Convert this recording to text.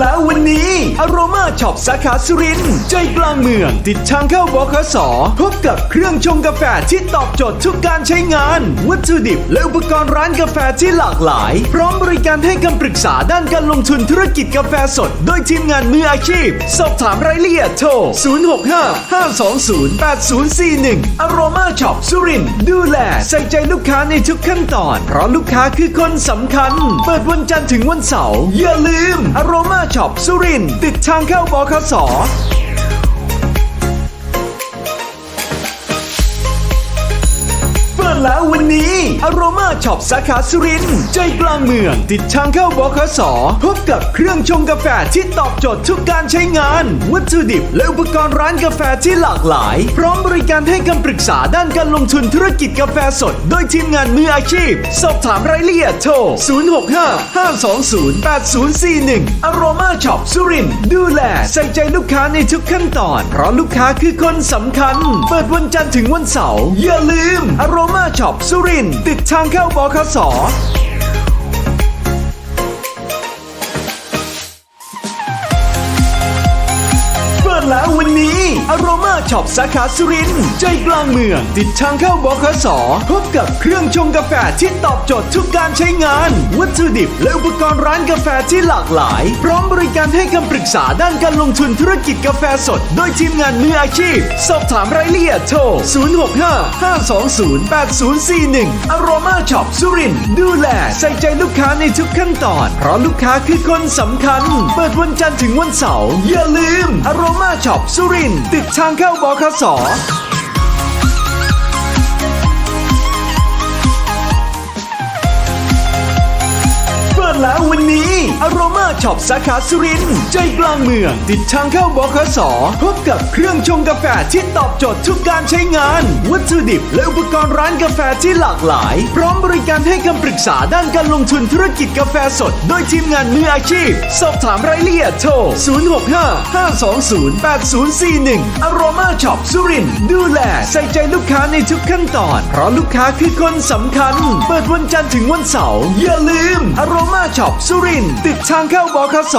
แล้ววันนี้ อโรมาช็อปสาขาสุรินทร์ใจกลางเมือง ติดทางเข้าบขสพบกับเครื่องชงกาแฟที่ตอบโจทย์ทุกการใช้งาน วัตถุดิบและอุปกรณ์ร้านกาแฟที่หลากหลาย พร้อมบริการให้คำปรึกษาด้านการลงทุนธุรกิจกาแฟสด โดยทีมงานมืออาชีพ สอบถามรายละเอียดโทร 065 520 8041อโรมาช็อปสุรินทร์ดูแลใส่ใจลูกค้าในทุกขั้นตอน เพราะลูกค้าคือคนสำคัญ เปิดวันจันทร์ถึงวันเสาร์อย่าลืมอโรมาช็อปสุรินทร์ติดทางเข้าบคสเปิดแล้ววัน อโรมาช็อปสาขาสุรินทร์ใจกลางเมือง ติดทางเข้าบคสพบกับเครื่องชงกาแฟที่ตอบโจทย์ทุกการใช้งาน วัตถุดิบและอุปกรณ์ร้านกาแฟที่หลากหลาย พร้อมบริการให้คำปรึกษาด้านการลงทุนธุรกิจกาแฟสด โดยทีมงานมืออาชีพ สอบถามรายละเอียดโทร 065 520 8041อโรมาช็อปสุรินทร์ดูแลใส่ใจลูกค้าในทุกขั้นตอน เพราะลูกค้าคือคนสำคัญ เปิดวันจันทร์ถึงวันเสาร์อย่าลืมอโรมาช็อปสุรินทร์ติดทางเข้าบคสเปิดแล้ววันนี้อารมาาช็อปสาขาสุรินทร์ใจกลางเมือง ติดทางเข้าบคสพบกับเครื่องชงกาแฟที่ตอบโจทย์ทุกการใช้งาน วัตถุดิบและอุปกรณ์ร้านกาแฟที่หลากหลาย พร้อมบริการให้คำปรึกษาด้านการลงทุนธุรกิจกาแฟสด โดยทีมงานมืออาชีพ สอบถามรายละเอียดโทร 065 520 8041อโรมาช็อปสุรินทร์ดูแลใส่ใจลูกค้าในทุกขั้นตอน เพราะลูกค้าคือคนสำคัญ เปิดวันจันทร์ถึงวันเสาร์อย่าลืมอโรมาช็อปสุรินทร์ติดทางเข้าบคส อโรมาช็อปสาขาสุรินใจกลางเมือง ติดทางเข้าบคสพบกับเครื่องชงกาแฟที่ตอบโจทย์ทุกการใช้งาน วัตถุดิบและอุปกรณ์ร้านกาแฟที่หลากหลาย พร้อมบริการให้คำปรึกษาด้านการลงทุนธุรกิจกาแฟสด โดยทีมงานมืออาชีพ สอบถามรายละเอียดโทร 065 520 8041อโรมาช็อปสุรินดูแลใส่ใจลูกค้าในทุกขั้นตอน เพราะลูกค้าคือคนสำคัญ เปิดวันจันทร์ถึงวันเสาร์อย่าลืมอโรมาช็อปสุรินทร์ติดทางเข้าบคส